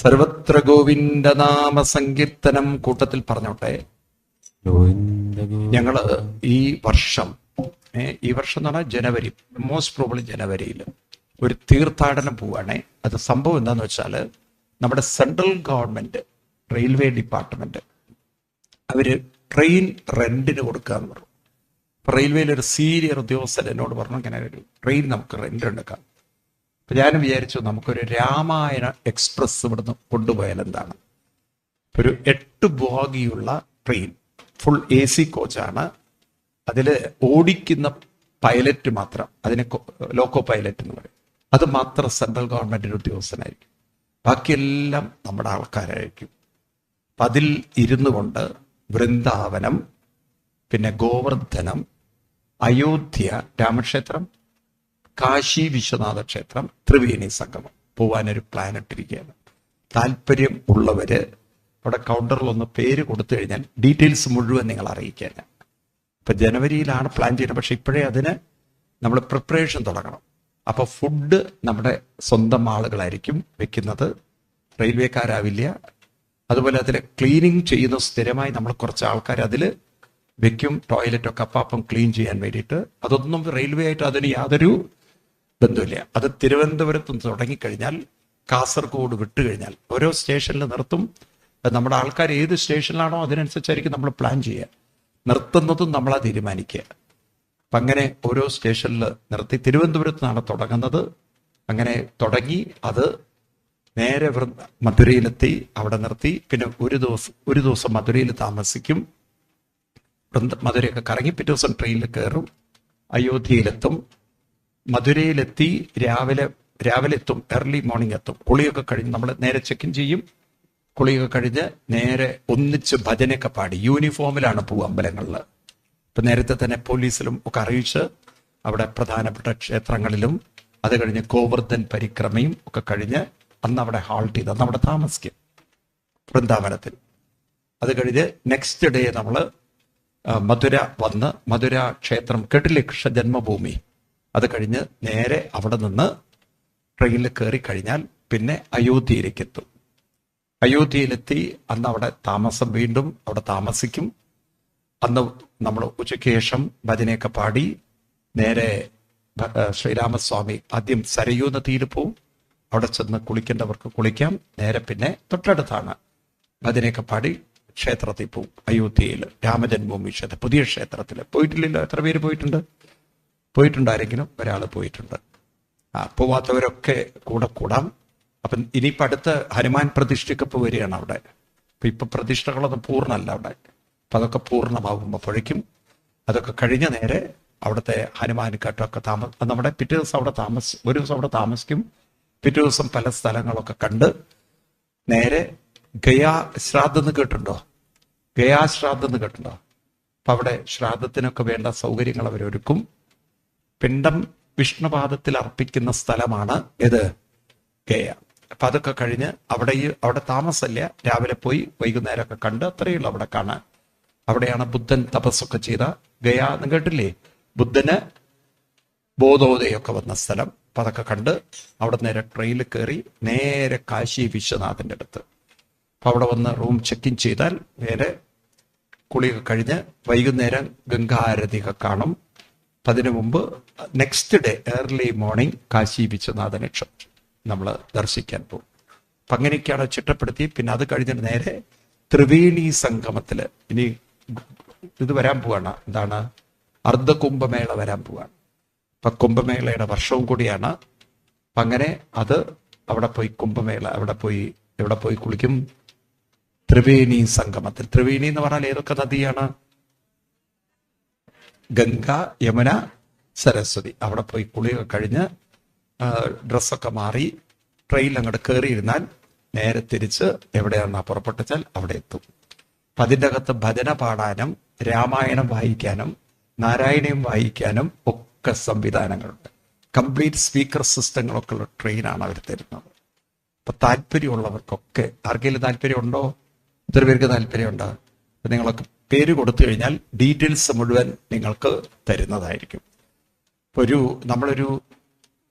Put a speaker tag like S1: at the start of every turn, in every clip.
S1: സർവത്ര ഗോവിന്ദ നാമ സങ്കീർത്തനം കൂട്ടത്തിൽ പറഞ്ഞോട്ടെ. ഞങ്ങൾ ഈ വർഷം ഈ വർഷം എന്ന് പറഞ്ഞാൽ ജനുവരി മോസ്റ്റ് പ്രോബ്ലി ജനുവരിയിൽ ഒരു തീർത്ഥാടനം പോവാണേ. അത് സംഭവം എന്താന്ന് വെച്ചാൽ നമ്മുടെ സെൻട്രൽ ഗവൺമെന്റ് റെയിൽവേ ഡിപ്പാർട്ട്മെന്റ് അവർ ട്രെയിൻ റെന്റിന് കൊടുക്കാന്ന് പറഞ്ഞു. റെയിൽവേയിലൊരു റെയിൽവേയിൽ ഒരു സീനിയർ ഉദ്യോഗസ്ഥൻ എന്നോട് പറഞ്ഞു ഇങ്ങനെ ഒരു ട്രെയിൻ നമുക്ക് റെന്റ് എടുക്കാം. അപ്പൊ ഞാൻ വിചാരിച്ചു നമുക്കൊരു രാമായണ എക്സ്പ്രസ് ഇവിടുന്ന് കൊണ്ടുപോയാൽ എന്താണ്? ഒരു എട്ട് ബോഗിയുള്ള ട്രെയിൻ ഫുൾ എ സി കോച്ചാണ് അതിൽ ഓടിക്കുന്ന പൈലറ്റ് മാത്രം അതിനെ ലോക്കോ പൈലറ്റ് എന്ന് പറയും. അത് മാത്രം സെൻട്രൽ ഗവൺമെന്റിന്റെ ഉദ്യോഗസ്ഥനായിരിക്കും. ബാക്കിയെല്ലാം നമ്മുടെ ആൾക്കാരായിരിക്കും. അപ്പം അതിൽ ഇരുന്നു കൊണ്ട് വൃന്ദാവനം പിന്നെ ഗോവർദ്ധനം അയോധ്യ രാമക്ഷേത്രം കാശി വിശ്വനാഥ ക്ഷേത്രം ത്രിവേണി സംഗമം. പോവാനൊരു പ്ലാൻ ഇട്ടിരിക്കുകയാണ്. താല്പര്യം ഉള്ളവര് അവിടെ കൗണ്ടറിൽ ഒന്ന് പേര് കൊടുത്തു കഴിഞ്ഞാൽ ഡീറ്റെയിൽസ് മുഴുവൻ നിങ്ങൾ അറിയിക്കാൻ ഇപ്പൊ ജനുവരിയിലാണ് പ്ലാൻ ചെയ്യുന്നത്. പക്ഷെ ഇപ്പോഴേ അതിന് നമ്മൾ പ്രിപ്പറേഷൻ തുടങ്ങണം. അപ്പൊ ഫുഡ് നമ്മുടെ സ്വന്തം ആളുകളായിരിക്കും വെക്കുന്നത്. റെയിൽവേക്കാരാവില്ല. അതുപോലെ അതിൽ ക്ലീനിങ് ചെയ്യുന്ന സ്ഥിരമായി നമ്മൾ കുറച്ച് ആൾക്കാർ അതിൽ വെക്കും. ടോയ്ലറ്റൊക്കെ അപ്പാപ്പം ക്ലീൻ ചെയ്യാൻ വേണ്ടിയിട്ട്. അതൊന്നും റെയിൽവേ ആയിട്ട് അതിന് യാതൊരു ബന്ധമില്ല അത് തിരുവനന്തപുരത്ത് നിന്ന് തുടങ്ങിക്കഴിഞ്ഞാൽ കാസർഗോഡ് വിട്ടു കഴിഞ്ഞാൽ ഓരോ സ്റ്റേഷനിൽ നിർത്തും. നമ്മുടെ ആൾക്കാർ ഏത് സ്റ്റേഷനിലാണോ അതിനനുസരിച്ചായിരിക്കും നമ്മൾ പ്ലാൻ ചെയ്യുക. നിർത്തുന്നതും നമ്മളാ തീരുമാനിക്കുക. അപ്പം അങ്ങനെ ഓരോ സ്റ്റേഷനിൽ നിർത്തി തിരുവനന്തപുരത്ത് നിന്നാണ് തുടങ്ങുന്നത്. അങ്ങനെ തുടങ്ങി അത് നേരെ മധുരയിലെത്തി അവിടെ നിർത്തി. പിന്നെ ഒരു ദിവസം ഒരു ദിവസം മധുരയിൽ താമസിക്കും. മധുരയൊക്കെ കറങ്ങി പിറ്റേ ദിവസം ട്രെയിനിൽ കയറും. അയോധ്യയിലെത്തും. മധുരയിലെത്തി രാവിലെ രാവിലെ എത്തും ഏർലി മോർണിംഗ് എത്തും. കുളിയൊക്കെ കഴിഞ്ഞ് നമ്മൾ നേരെ ചെക്കിൻ ചെയ്യും. കുളിയൊക്കെ കഴിഞ്ഞ് നേരെ ഒന്നിച്ച് ഭജനയൊക്കെ പാടി. യൂണിഫോമിലാണ് പോവുക അമ്പലങ്ങളിൽ ഇപ്പം നേരത്തെ തന്നെ പോലീസിലും ഒക്കെ അറിയിച്ച് അവിടെ പ്രധാനപ്പെട്ട ക്ഷേത്രങ്ങളിലും അത് കഴിഞ്ഞ് ഗോവർദ്ധൻ പരിക്രമയും ഒക്കെ കഴിഞ്ഞ് അന്ന് അവിടെ ഹാൾട്ട് ചെയ്ത് അന്ന് അവിടെ താമസിക്കും വൃന്ദാവനത്തിൽ. അത് കഴിഞ്ഞ് നെക്സ്റ്റ് ഡേ നമ്മൾ മധുര വന്ന് മധുര ക്ഷേത്രം കേട്ടില്ലേ കൃഷ്ണ ജന്മഭൂമി? അത് കഴിഞ്ഞ് നേരെ അവിടെ നിന്ന് ട്രെയിനിൽ കയറി കഴിഞ്ഞാൽ പിന്നെ അയോധ്യയിലേക്ക് എത്തും അയോധ്യയിലെത്തി അന്ന് അവിടെ താമസം വീണ്ടും അവിടെ താമസിക്കും. അന്ന് നമ്മൾ ഉച്ചയ്ക്ക് ശേഷം ഭജനയൊക്കെ പാടി നേരെ ശ്രീരാമസ്വാമി ആദ്യം സരയൂ നദിയിൽ പോവും. അവിടെ ചെന്ന് കുളിക്കേണ്ടവർക്ക് കുളിക്കാം. നേരെ പിന്നെ തൊട്ടടുത്താണ് ഭജനയൊക്കെ പാടി ക്ഷേത്രത്തിൽ പോവും. അയോധ്യയിൽ രാമജന്മഭൂമി ക്ഷേത്രം പുതിയ ക്ഷേത്രത്തിൽ. പോയിട്ടില്ലല്ലോ? എത്ര പേര് പോയിട്ടുണ്ട്? പോയിട്ടുണ്ട് ആരെങ്കിലും ഒരാൾ പോയിട്ടുണ്ട്. ആ പോവാത്തവരൊക്കെ കൂടെ കൂടാം. അപ്പം ഇനിയിപ്പോൾ അടുത്ത ഹനുമാൻ പ്രതിഷ്ഠയ്ക്ക് ഇപ്പോൾ വരികയാണ് അവിടെ. അപ്പം ഇപ്പം പ്രതിഷ്ഠകളൊന്നും പൂർണമല്ല അവിടെ. അപ്പം അതൊക്കെ പൂർണമാകുമ്പോഴേക്കും അതൊക്കെ കഴിഞ്ഞ നേരെ അവിടുത്തെ ഹനുമാൻ കാട്ടൊക്കെ താമസ നമ്മുടെ പിറ്റേ ദിവസം അവിടെ താമസ ഒരു ദിവസം അവിടെ താമസിക്കും. പിറ്റേ ദിവസം പല സ്ഥലങ്ങളൊക്കെ കണ്ട് നേരെ ഗയാ ശ്രാദ്ധം എന്ന് കേട്ടിട്ടുണ്ടോ? ഗയാ ശ്രാദ്ധെന്ന് കേട്ടിട്ടുണ്ടോ? അപ്പം അവിടെ ശ്രാദ്ധത്തിനൊക്കെ വേണ്ട സൗകര്യങ്ങൾ അവരൊരുക്കും. പിണ്ടം വിഷ്ണുപാദത്തിൽ അർപ്പിക്കുന്ന സ്ഥലമാണ് ഇത് ഗയ. അപ്പൊ അതൊക്കെ കഴിഞ്ഞ് അവിടെ അവിടെ താമസമില്ല. രാവിലെ പോയി വൈകുന്നേരമൊക്കെ കണ്ട് അത്രയേ ഉള്ളൂ അവിടെ കാണാൻ. അവിടെയാണ് ബുദ്ധൻ തപസ്സൊക്കെ ചെയ്ത ഗയ എന്ന് കേട്ടില്ലേ? ബുദ്ധന് ബോധോദയൊക്കെ വന്ന സ്ഥലം. അപ്പൊ അതൊക്കെ കണ്ട് അവിടെ നേരെ ട്രെയിനിൽ കയറി നേരെ കാശി വിശ്വനാഥന്റെ അടുത്ത്. അപ്പൊ അവിടെ വന്ന് റൂം ചെക്ക് ഇൻ ചെയ്താൽ നേരെ കുളിയൊക്കെ കഴിഞ്ഞ് വൈകുന്നേരം ഗംഗാരതിയൊക്കെ കാണും. അതിനു മുമ്പ് next day early morning Kashi വിശ്വനാഥനെ നമ്മൾ ദർശിക്കാൻ പോകും. അപ്പം അങ്ങനെയൊക്കെയാണ് ചിട്ടപ്പെടുത്തി. പിന്നെ അത് കഴിഞ്ഞിട്ട് നേരെ ത്രിവേണി സംഗമത്തിൽ ഇനി ഇത് വരാൻ പോവാണ്. എന്താണ്? അർദ്ധ കുംഭമേള വരാൻ പോവാണ്. അപ്പം കുംഭമേളയുടെ വർഷവും കൂടിയാണ്. അപ്പം അങ്ങനെ അത് അവിടെ പോയി കുംഭമേള അവിടെ പോയി എവിടെ പോയി കുളിക്കും? ത്രിവേണി സംഗമത്തിൽ. ത്രിവേണി എന്ന് പറഞ്ഞാൽ ഏതൊക്കെ നദിയാണ്? ഗംഗ യമുന സരസ്വതി. അവിടെ പോയി കുളിയൊക്കെ കഴിഞ്ഞ് ഡ്രസ്സൊക്കെ മാറി ട്രെയിനിൽ അങ്ങോട്ട് കയറിയിരുന്നാൽ നേരെ തിരിച്ച് എവിടെയാണെന്നാ പുറപ്പെട്ടാൽ അവിടെ എത്തും. അപ്പൊ അതിന്റെ അകത്ത് ഭജന പാടാനും രാമായണം വായിക്കാനും നാരായണയും വായിക്കാനും ഒക്കെ സംവിധാനങ്ങളുണ്ട്. കംപ്ലീറ്റ് സ്പീക്കർ സിസ്റ്റങ്ങളൊക്കെ ഉള്ള ട്രെയിനാണ് അവർ തരുന്നത്. അപ്പൊ താല്പര്യമുള്ളവർക്കൊക്കെ ആർക്കെങ്കിലും താല്പര്യമുണ്ടോ? ഇത്ര പേർക്ക് താല്പര്യമുണ്ടോ? നിങ്ങളൊക്കെ പേര് കൊടുത്തു കഴിഞ്ഞാൽ ഡീറ്റെയിൽസ് മുഴുവൻ നിങ്ങൾക്ക് തരുന്നതായിരിക്കും. ഒരു നമ്മളൊരു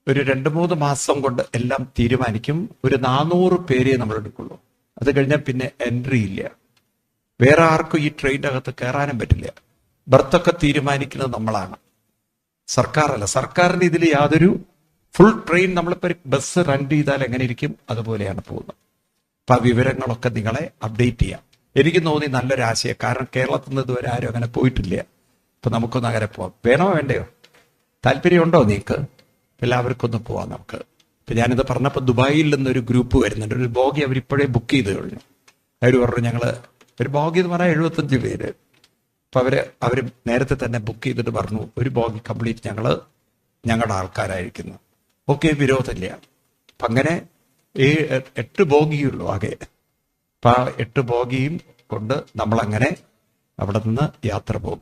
S1: ഒരു രണ്ട് മൂന്ന് മാസം കൊണ്ട് എല്ലാം തീരുമാനിക്കും. ഒരു നാനൂറ് പേരെ നമ്മൾ എടുക്കുള്ളൂ. അത് കഴിഞ്ഞാൽ പിന്നെ എൻട്രി ഇല്ല. വേറെ ആർക്കും ഈ ട്രെയിനിന്റെ അകത്ത് കയറാനും പറ്റില്ല. ബർത്തൊക്കെ തീരുമാനിക്കുന്നത് നമ്മളാണ്. സർക്കാരല്ല. സർക്കാരിന്റെ ഇതിൽ യാതൊരു ഫുൾ ട്രെയിൻ നമ്മളിപ്പോൾ ബസ് റൺ ചെയ്താൽ എങ്ങനെ ഇരിക്കും? അതുപോലെയാണ് പോകുന്നത്. അപ്പം ആ വിവരങ്ങളൊക്കെ നിങ്ങളെ അപ്ഡേറ്റ് ചെയ്യാം. എനിക്ക് തോന്നി നല്ലൊരു ആശയം. കാരണം കേരളത്തിൽ നിന്ന് ഇതുവരെ ആരും അങ്ങനെ പോയിട്ടില്ല. അപ്പം നമുക്കൊന്ന് അങ്ങനെ പോവാം. വേണോ വേണ്ടയോ? താല്പര്യമുണ്ടോ നിങ്ങൾക്ക് എല്ലാവർക്കും ഒന്ന് പോവാം നമുക്ക്. ഇപ്പം ഞാനിത് പറഞ്ഞപ്പോൾ ദുബായിൽ നിന്നൊരു ഗ്രൂപ്പ് വരുന്നുണ്ട്. ഒരു ബോഗി അവരിപ്പോഴേ ബുക്ക് ചെയ്ത് കഴിഞ്ഞു അവർ പറഞ്ഞു ഞങ്ങൾ ഒരു ബോഗി എന്ന് പറഞ്ഞാൽ എഴുപത്തഞ്ച് പേര്. അപ്പോൾ അവർ അവർ നേരത്തെ തന്നെ ബുക്ക് ചെയ്തിട്ട് പറഞ്ഞു ഒരു ബോഗി കംപ്ലീറ്റ് ഞങ്ങൾ ഞങ്ങളുടെ ആൾക്കാരായിരിക്കുന്നു. ഓക്കെ വിരോധമില്ല. അപ്പം അങ്ങനെ ഏഴ് എട്ട് ബോഗിയുള്ളൂ ആകെ. അപ്പൊ ആ എട്ട് ബോഗിയും കൊണ്ട് നമ്മളങ്ങനെ അവിടെ നിന്ന് യാത്ര പോകും.